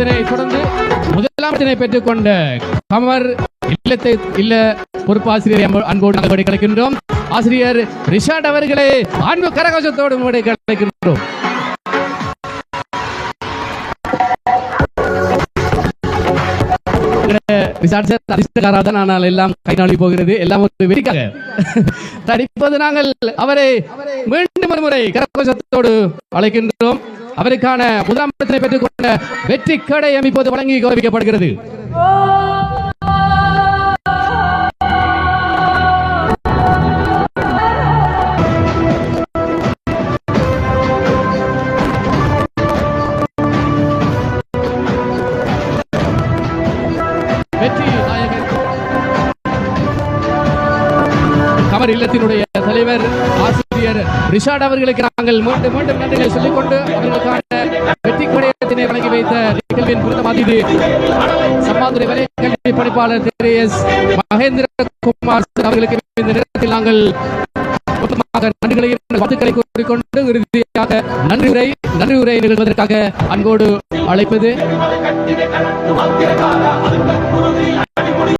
அதனை தொடர்ந்து முதலாம் இடத்தினை பெற்றுக்கொண்ட கமர் இல்லத்தை இல்ல பொறுப்பாசிரியர் அன்போடு கிடைக்கின்றோம். ஆசிரியர் ரிஷாட் அவர்களே அன்பு கரகோஷத்தோடு கிடைக்கின்றோம். ஆனால் எல்லாம் கை நாளி போகிறது. எல்லாம் ஒரு தடிப்பது நாங்கள் அவரை மீண்டும் ஒரு முறை கரகோஷத்தோடு அழைக்கின்றோம். அவருக்கான முதலாம் இடத்தினை பெற்றுக்கொண்ட வெற்றி கடை இப்போது வழங்கி கௌரவிக்கப்படுகிறது. இல்லத்தினுடைய தலைவர் ஆசிரியர் ரிஷாட் அவர்களுக்கு நாங்கள் மீண்டும் மீண்டும் நன்றிகளை சொல்லிக்கொண்டு அவர்களுக்கான வெற்றி கொடையத்தினை வழங்கி வைத்த கல்வியின் புரிதமாதிரி சம்மாதுரை வரை கல்வி பணிப்பாளர் திரு எஸ். மகேந்திரகுமார் அவர்களுக்கு இந்த நேரத்தில் நாங்கள் மொத்தமாக நன்றிகளையும் வாழ்த்துக்களை கூறிக்கொண்டு இறுதியாக நன்றி உரை நன்றி உரை நிகழ்வதற்காக அன்போடு அழைப்பது.